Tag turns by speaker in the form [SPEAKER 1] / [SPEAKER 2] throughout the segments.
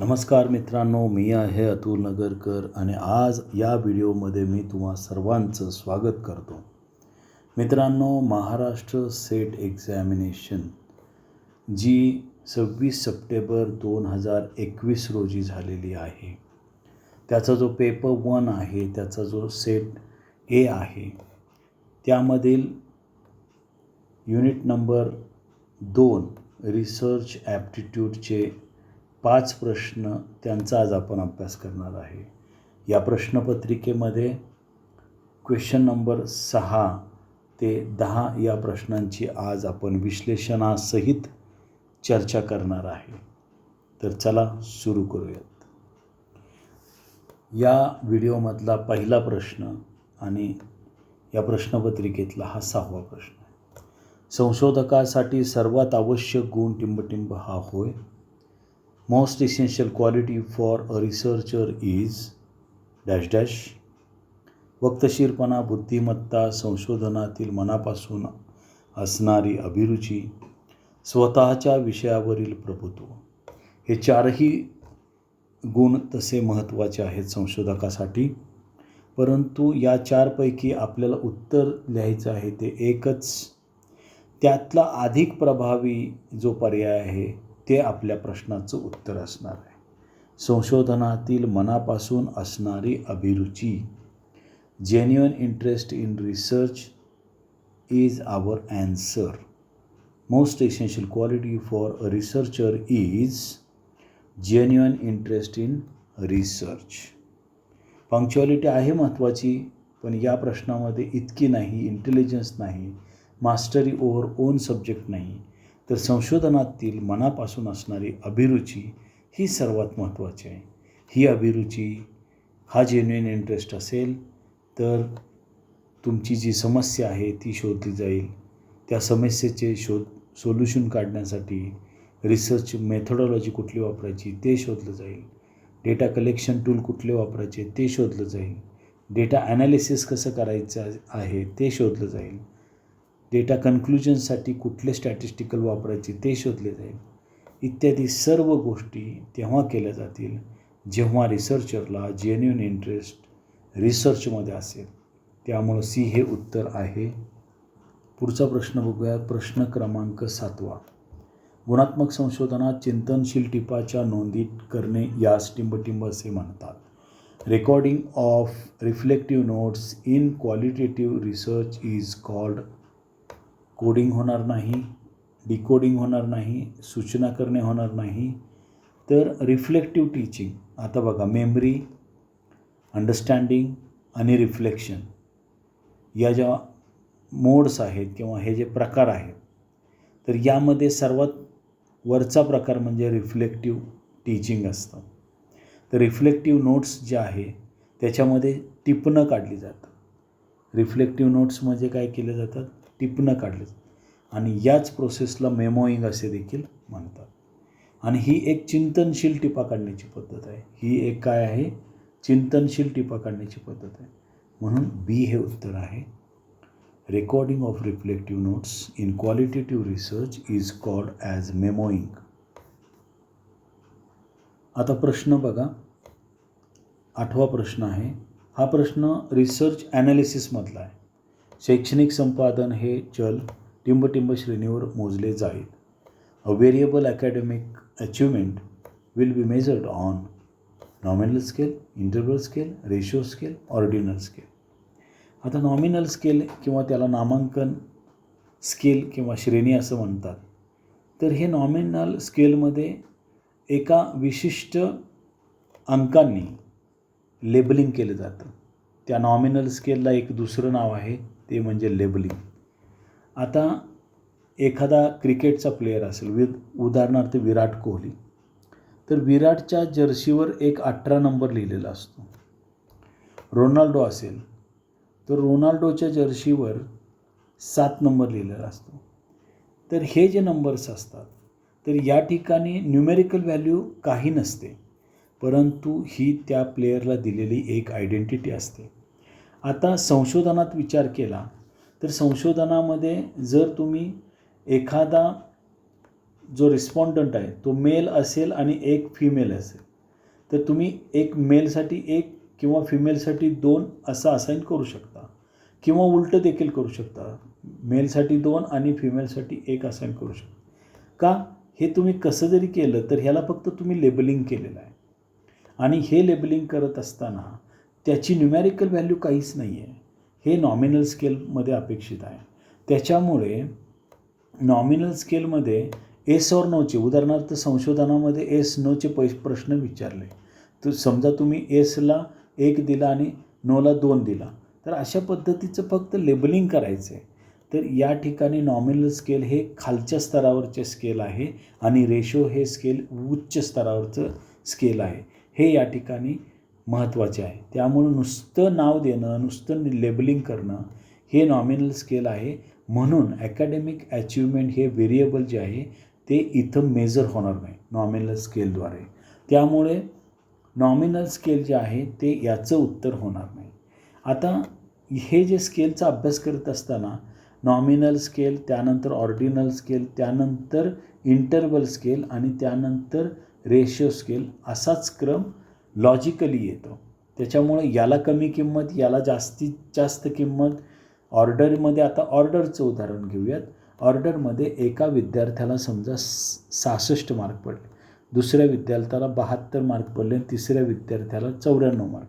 [SPEAKER 1] नमस्कार मित्रांनो मी आहे अतुल नगरकर आणि आज या व्हिडिओमध्ये मी तुम्हा सर्वांचं स्वागत करतो. मित्रांनो महाराष्ट्र सेट एक्झॅमिनेशन जी सव्वीस सप्टेंबर दोन हजार एकवीस रोजी झालेली आहे. त्याचा जो पेपर वन आहे त्याचा जो सेट ए आहे त्यामधील युनिट नंबर दोन रिसर्च ॲप्टिट्यूडचे पाच प्रश्न त्यांचा आज आपण अभ्यास करणार आहे. या प्रश्नपत्रिकेमध्ये क्वेश्चन नंबर सहा ते दहा या प्रश्नांची आज आपण विश्लेषणासहित चर्चा करणार आहे. तर चला सुरू करूयात. या व्हिडिओमधला पहिला प्रश्न आणि या प्रश्नपत्रिकेतला हा सहावा प्रश्न संशोधकासाठी सर्वात आवश्यक गुण टिंबटिंब हा होय. Most essential quality for a researcher is dash dash वक्तशीरपणा बुद्धिमत्ता संशोधनातील मनापासून असणारी अभिरुची स्वतःच्या विषयावरील प्रभुत्व. हे चारही गुण तसे महत्त्वाचे आहेत संशोधकासाठी. परंतु या चारपैकी आपल्याला उत्तर लिहायचं आहे ते एकच. त्यातला अधिक प्रभावी जो पर्याय आहे ते आपल्या प्रश्नाचं उत्तर असणार आहे. संशोधनातील मनापासून असणारी अभिरुची genuine interest in research is our answer most essential quality for a researcher is genuine interest in research punctuality आहे महत्त्वाची पण या प्रश्नामध्ये इतकी नाही इंटेलिजन्स नाही मास्टरी ओव्हर ओन सब्जेक्ट नाही. तर संशोधनातील मनापासून असणारी अभिरुची ही सर्वात महत्त्वाची आहे. ही अभिरुची हा जेन्युइन इंटरेस्ट असेल तर तुमची जी समस्या आहे ती शोधली जाईल. त्या समस्येचे शोध सोल्युशन काढण्यासाठी रिसर्च मेथडॉलॉजी कुठली वापरायची ते शोधलं जाईल. डेटा कलेक्शन टूल कुठले वापरायचे ते शोधलं जाईल. डेटा ॲनालिसिस कसं करायचं आहे ते शोधलं जाईल. डेटा कन्क्लुजनसाठी कुठले स्टॅटिस्टिकल वापरायचे ते शोधले जाईल. इत्यादी सर्व गोष्टी तेव्हा केल्या जातील जेव्हा रिसर्चरला जेन्युन इंटरेस्ट रिसर्चमध्ये असेल. त्यामुळं सी हे उत्तर आहे. पुढचा प्रश्न बघूया प्रश्न क्रमांक सातवा. गुणात्मक संशोधनात चिंतनशील टिपाच्या नोंदी करणे यास टिंबटिंब असे म्हणतात. Recording of reflective notes in qualitative research is called coding होणार नाही डिकोडिंग होणार नाही सूचना करणे होणार नाही. तर रिफ्लेक्टिव्ह टीचिंग आता बघा मेमरी अंडरस्टँडिंग आणि रिफ्लेक्शन या ज्या मोड्स आहेत किंवा हे जे प्रकार आहेत तर यामध्ये सर्वात वरचा प्रकार म्हणजे रिफ्लेक्टिव्ह टीचिंग असतं. तर रिफ्लेक्टिव्ह नोट्स जे आहे त्याच्यामध्ये टिपणं काढली जातात. रिफ्लेक्टिव्ह नोट्स म्हणजे काय केले जातात? टिपणं काढले आणि याच प्रोसेसला मेमोईंग असे देखील म्हणतात. आणि ही एक चिंतनशील टिपा काढण्याची पद्धत आहे. ही एक काय आहे? चिंतनशील टिपा काढण्याची पद्धत आहे. म्हणून बी हे उत्तर आहे. Recording of reflective notes in qualitative research is called as memoing आता प्रश्न बघा. आठवा प्रश्न आहे. हा प्रश्न रिसर्च ॲनालिसिसमधला आहे. शैक्षणिक संपादन हे चल टिंबटिंब श्रेणीवर मोजले जाईल. A variable academic achievement will be measured on nominal scale interval scale ratio scale ordinal scale आता नॉमिनल स्केल किंवा त्याला नामांकन स्केल किंवा श्रेणी असं म्हणतात. तर हे नॉमिनल स्केलमध्ये एका विशिष्ट अंकांनी लेबलिंग केलं जातं. त्या नॉमिनल स्केलला एक दुसरं नाव आहे ते म्हणजे लेबलिंग. आता एखादा क्रिकेटचा प्लेयर असेल विद उदाहरणार्थ विराट कोहली तर विराटच्या जर्सीवर एक अठरा नंबर लिहिलेला असतो. रोनाल्डो असेल तर रोनाल्डोच्या जर्सीवर सात नंबर लिहिलेला असतो. तर हे जे नंबर्स असतात तर या ठिकाणी न्यूमेरिकल व्हॅल्यू काही नसते परंतु ही त्या प्लेयरला दिलेली एक आयडेंटिटी असते. आता संशोधनात विचार केला तर संशोधनामध्ये जर तुम्ही एखादा जो रिस्पॉन्डंट आहे तो मेल असेल आणि एक फिमेल असेल तर तुम्ही एक मेलसाठी एक किंवा फिमेलसाठी दोन असं असाईन करू शकता. किंवा उलटं देखील करू शकता. मेलसाठी दोन आणि फिमेलसाठी एक असाईन करू शकता. का? हे तुम्ही कसं जरी केलं तर ह्याला फक्त तुम्ही लेबलिंग केलेलं आहे. आणि हे लेबलिंग करत असताना त्याची न्यूमॅरिकल व्हॅल्यू काहीच नाही आहे हे नॉमिनल स्केलमध्ये अपेक्षित आहे. त्याच्यामुळे नॉमिनल स्केलमध्ये एस और नोचे उदाहरणार्थ संशोधनामध्ये एस नोचे पै प्रश्न विचारले. तर समजा तुम्ही एसला एक दिला आणि नोला दोन दिला. तर अशा पद्धतीचं फक्त लेबलिंग करायचं आहे तर या ठिकाणी नॉमिनल स्केल हे खालच्या स्तरावरचे स्केल आहे आणि रेशो हे स्केल उच्च स्तरावरचं स्केल आहे. हे या ठिकाणी महत्त्वाचे आहे. त्यामुळं नुसतं नाव देणं नुसतं लेबलिंग करणं हे नॉमिनल स्केल आहे. म्हणून ॲकॅडमिक अचिव्हमेंट हे व्हेरिएबल जे आहे ते इथं मेजर होणार नाही नॉमिनल स्केलद्वारे त्यामुळे नॉमिनल स्केल जे आहे ते याचं उत्तर होणार नाही. आता हे जे स्केलचा अभ्यास करत असताना नॉमिनल स्केल त्यानंतर ऑर्डिनल स्केल त्यानंतर इंटरवल स्केल आणि त्यानंतर रेशिओ स्केल असाच क्रम लॉजिकली येतो. त्याच्यामुळे याला कमी किंमत याला जास्तीत जास्त किंमत ऑर्डरमध्ये आता ऑर्डरचं उदाहरण घेऊयात. ऑर्डरमध्ये एका विद्यार्थ्याला समजा सहासष्ट मार्क पडले. दुसऱ्या विद्यार्थ्याला बहात्तर मार्क पडले आणि तिसऱ्या विद्यार्थ्याला चौऱ्याण्णव मार्क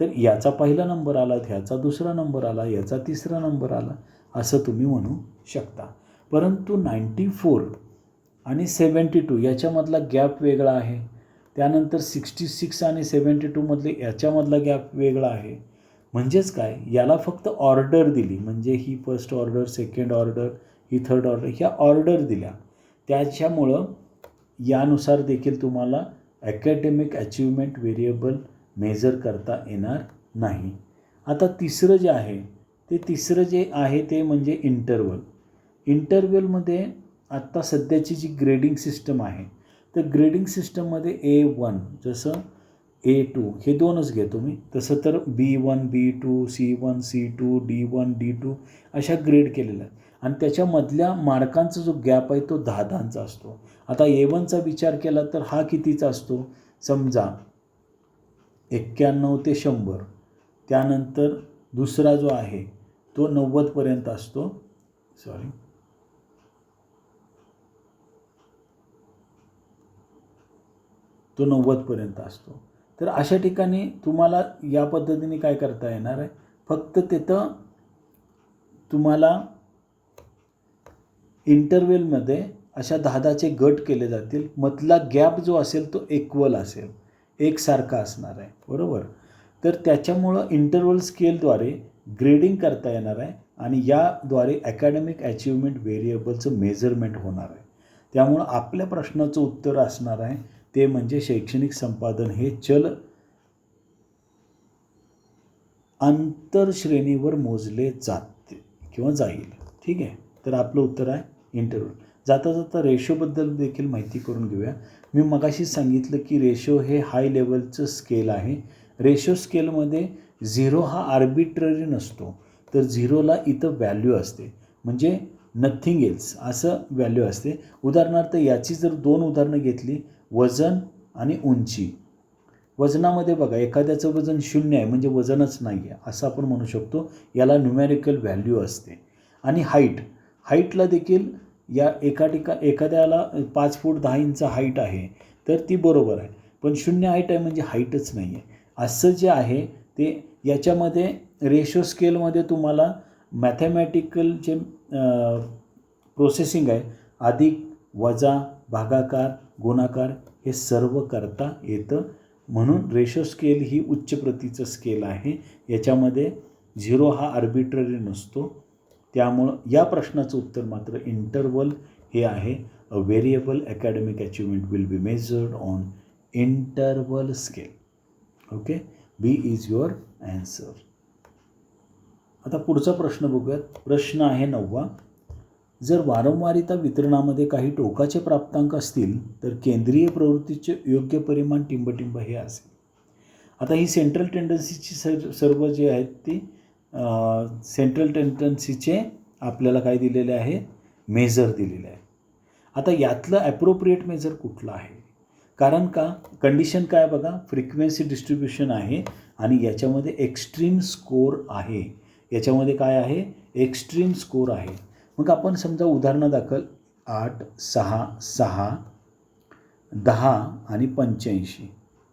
[SPEAKER 1] तर याचा पहिला नंबर आला ह्याचा दुसरा नंबर आला याचा तिसरा नंबर आला असं तुम्ही म्हणू शकता. परंतु नाईंटी फोर आणि सेवन्टी टू याच्यामधला गॅप वेगळा आहे. त्यानंतर सिक्स्टी सिक्स आणि सेवन्टी टूमधले याच्यामधला गॅप वेगळा आहे. म्हणजेच काय? याला फक्त ऑर्डर दिली. म्हणजे ही फर्स्ट ऑर्डर सेकंड ऑर्डर ही थर्ड ऑर्डर ह्या ऑर्डर दिल्या. त्याच्यामुळं यानुसार देखील तुम्हाला ॲकॅडमिक अचिव्हमेंट व्हेरिएबल मेजर करता येणार नाही. आता तिसरं जे आहे ते तिसरं जे आहे ते म्हणजे इंटरवल इंटरवलमध्ये आत्ता सध्याची जी ग्रेडिंग सिस्टम आहे तर ग्रेडिंग सिस्टममध्ये ए वन जसं ए टू हे दोनच घेतो मी. तसं तर B one B two C one C two D one D two अशा ग्रेड केलेल्या आहेत. आणि त्याच्यामधल्या मार्कांचा जो गॅप आहे तो दहा दहाचा असतो. आता ए वनचा विचार केला तर हा कितीचा असतो? समजा एक्क्याण्णव ते शंभर. त्यानंतर दुसरा जो आहे तो नव्वदपर्यंत असतो. सॉरी तो नव्वदपर्यंत असतो. तर अशा ठिकाणी तुम्हाला या पद्धतीने काय करता येणार आहे? फक्त तिथं तुम्हाला इंटरवेलमध्ये अशा दहा दहाचे गट केले जातील. मधला गॅप जो असेल तो इक्वल असेल. एकसारखा असणार आहे. बरोबर? तर त्याच्यामुळं इंटरवल स्केलद्वारे ग्रेडिंग करता येणार आहे आणि याद्वारे अकॅडमिक अचिव्हमेंट व्हेरिएबलचं मेजरमेंट होणार आहे. त्यामुळं आपल्या प्रश्नाचं उत्तर असणार आहे. ते म्हणजे शैक्षणिक संपादन हे चल आंतरश्रेणीवर मोजले जाते किंवा जाईल. ठीक आहे? तर आपलं उत्तर आहे इंटरव्ह्यू जाता जाता रेशोबद्दल देखील माहिती करून घेऊया. मी मगाशी सांगितलं की रेशो हे हाय लेवलचं स्केल आहे. रेशो स्केलमध्ये झिरो हा आर्बिट्ररी नसतो. तर झिरोला इथं व्हॅल्यू असते. म्हणजे नथिंग एल्स असं व्हॅल्यू असते. उदाहरणार्थ याची जर दोन उदाहरणं घेतली वजन आणि उंची. वजनामध्ये बघा एखाद्याचं वजन शून्य आहे म्हणजे वजनच नाही आहे असं आपण म्हणू शकतो. याला न्यूमॅरिकल व्हॅल्यू असते. आणि हाईट हाईटला देखील या एका ठिका एखाद्याला पाच फूट दहा इंच हाईट आहे तर ती बरोबर आहे. पण शून्य हाईट आहे म्हणजे हाईटच नाही आहे असं जे आहे ते याच्यामध्ये रेशो स्केलमध्ये तुम्हाला मॅथमॅटिकल जे प्रोसेसिंग आहे अधिक वजा भागाकार गुणाकार हे सर्व करता येतं. म्हणून रेशो स्केल ही उच्च प्रतीचं स्केल आहे. याच्यामध्ये झिरो हा आर्बिट्ररी नसतो. त्यामुळं या प्रश्नाचं उत्तर मात्र इंटरवल हे आहे. A variable academic achievement will be measured on interval scale okay B is your answer आता पुढचा प्रश्न बघूयात. प्रश्न आहे नववा. जर वारंवारिता वितरणामध्ये काही टोकाचे प्राप्तांक असतील तर केंद्रीय प्रवृत्तीचे योग्य परिमाण टिंबटिंब हे असेल. आता ही सेंट्रल टेंडन्सीची सर सर्व जे आहेत ती सेंट्रल टेंडन्सीचे आपल्याला काय दिलेले आहे? मेजर दिलेले आहे. आता यातलं ॲप्रोप्रिएट मेजर कुठलं आहे? कारण का? कंडिशन काय बघा? फ्रिक्वेन्सी डिस्ट्रीब्युशन आहे आणि याच्यामध्ये एक्स्ट्रीम स्कोर आहे. याच्यामध्ये काय आहे? एक्स्ट्रीम स्कोर आहे. मग आपण समजा उदाहरणादाखल आठ सहा सहा दहा आणि पंच्याऐंशी.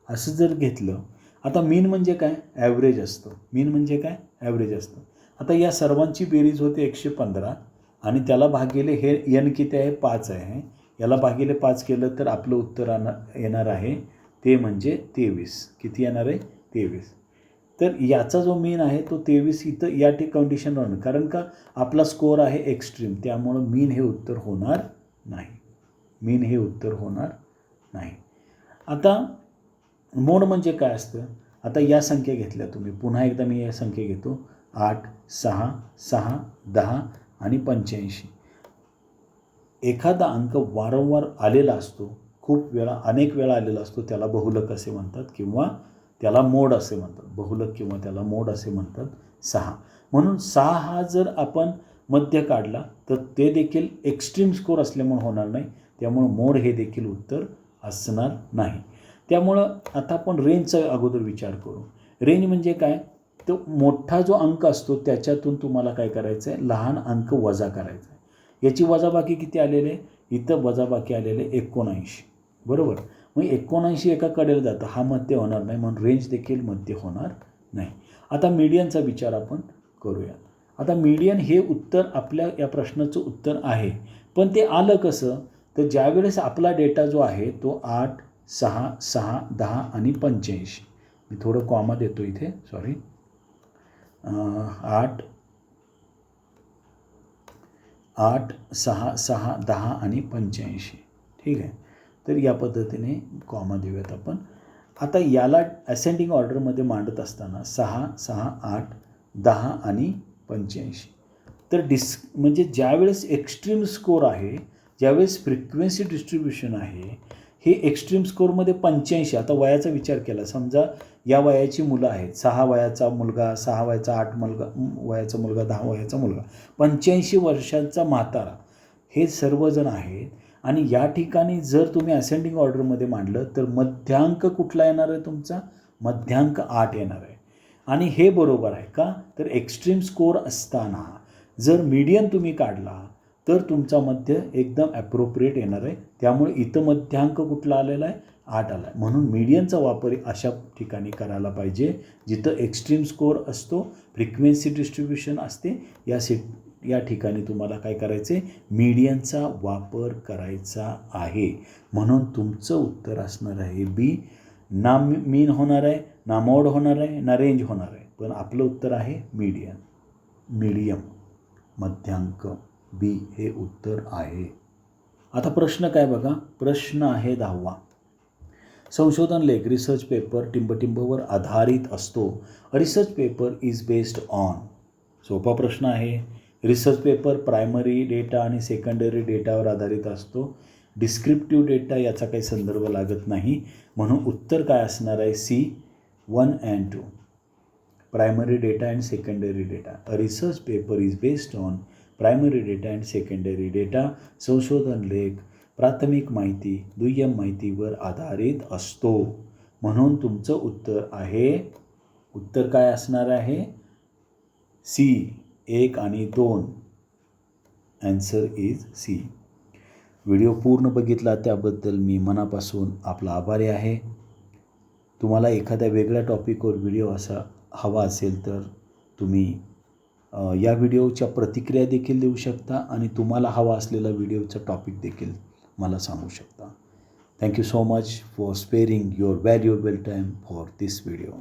[SPEAKER 1] असं जर घेतलं आता मीन म्हणजे काय? ॲव्हरेज असतं. मीन म्हणजे काय? ॲव्हरेज असतं. आता या सर्वांची बेरीज होते एकशे पंधरा आणि त्याला भागिले हे एन किती आहे? पाच आहे. याला भागिले पाच केलं तर आपलं उत्तर आणा येणार आहे ते म्हणजे तेवीस. किती येणार आहे? तेवीस. तर याचा जो मीन आहे तो तेवीस इथं या ठिक कंडिशन राहणार कारण का? आपला स्कोअर आहे एक्स्ट्रीम त्यामुळं मीन हे उत्तर होणार नाही. मीन हे उत्तर होणार नाही. आता मोड म्हणजे काय असतं? आता या संख्या घेतल्या तुम्ही. पुन्हा एकदा मी या संख्या घेतो. आठ सहा सहा दहा आणि पंच्याऐंशी. एखादा अंक वारंवार आलेला असतो. खूप वेळा अनेक वेळा आलेला असतो. त्याला बहुलक असे म्हणतात किंवा त्याला मोड असे म्हणतात. बहुलक किंवा त्याला मोड असे म्हणतात. सहा. म्हणून सहा हा जर आपण मध्य काढला तर ते देखील एक्स्ट्रीम स्कोर असल्यामुळे होणार नाही. त्यामुळं मोड हे देखील उत्तर असणार नाही. त्यामुळं आता आपण रेंजचा अगोदर विचार करू. रेंज म्हणजे काय? तो मोठा जो अंक असतो त्याच्यातून तुम्हाला काय करायचं आहे लहान अंक वजा करायचा आहे याची वजाबाकी किती आलेले इथं वजाबाकी आलेले एकोणऐंशी. बरोबर? मग एकोणऐंशी एका कडेला जातं. हा मध्य होणार नाही म्हणून रेंज देखील मध्य होणार नाही. आता मीडियनचा विचार आपण करूया आता मीडियन हे उत्तर आपल्या या प्रश्नाचं उत्तर आहे. पण ते आलं कसं? तर ज्यावेळेस आपला डेटा जो आहे तो आठ सहा सहा दहा आणि पंच्याऐंशी. मी थोडं कॉमा देतो इथे सॉरी आठ आठ सहा सहा दहा आणि पंच्याऐंशी. ठीक आहे? तर या पद्धतीने कॉमा देऊयात आपण. आता याला असेंडिंग ऑर्डरमध्ये मांडत असताना सहा सहा आठ दहा आणि पंच्याऐंशी. तर डिस म्हणजे ज्यावेळेस एक्स्ट्रीम स्कोर आहे ज्यावेळेस फ्रिक्वेन्सी डिस्ट्रीब्युशन आहे हे एक्स्ट्रीम स्कोरमध्ये पंच्याऐंशी आता वयाचा विचार केला. समजा या वयाची मुलं आहेत सहा वयाचा मुलगा सहा वयाचा आठ मुलगा वयाचा मुलगा दहा वयाचा मुलगा पंच्याऐंशी वर्षांचा म्हातारा हे सर्वजण आहेत आणि या ठिकाणी जर तुम्ही असेंडिंग ऑर्डरमध्ये मांडलं तर मध्यांक कुठला येणार आहे तुमचा? मध्यांक आठ येणार आहे. आणि हे बरोबर आहे का? तर एक्स्ट्रीम स्कोर असताना जर मीडियन तुम्ही काढला तर तुमचा मध्य एकदम ॲप्रोप्रिएट येणार आहे. त्यामुळे इथं मध्यांक कुठला आलेला आहे? आठ आला आहे म्हणून मीडियनचा वापर अशा ठिकाणी करायला पाहिजे जिथं एक्स्ट्रीम स्कोअर असतो फ्रिक्वेन्सी डिस्ट्रीब्युशन असते या से या ठिकाणी तुम्हाला काय करायचं आहे मीडियनचा वापर करायचा आहे. म्हणून तुमचं उत्तर असणार आहे बी ना मीन होणार आहे ना मोड होणार आहे ना रेंज होणार आहे. पण आपलं उत्तर आहे मीडियन मीडियम मध्यांक. बी हे उत्तर आहे. आता प्रश्न काय बघा? प्रश्न आहे दहावा. संशोधन लेख रिसर्च पेपर टिंबटिंबवर आधारित असतो. Research paper is based on सोपा प्रश्न आहे. रिसर्च पेपर प्रायमरी डेटा आणि सेकंडरी डेटावर आधारित असतो. डिस्क्रिप्टिव्ह डेटा याचा काही संदर्भ लागत नाही. म्हणून उत्तर काय असणार आहे? C one and two. Primary data and secondary data. A research paper is based on primary data and secondary data. संशोधन लेख प्राथमिक माहिती दुय्यम माहितीवर आधारित असतो. म्हणून तुमचं उत्तर आहे. उत्तर काय असणार आहे? सी एक आणि दोन. ॲन्सर इज सी व्हिडिओ पूर्ण बघितला त्याबद्दल मी मनापासून आपला आभारी आहे. तुम्हाला एखाद्या वेगळ्या टॉपिकवर व्हिडिओ असा हवा असेल तर तुम्ही या व्हिडिओच्या प्रतिक्रिया देखील देऊ शकता आणि तुम्हाला हवा असलेला व्हिडिओचा टॉपिक देखील मला सांगू शकता. Thank you so much for sparing your valuable time for this video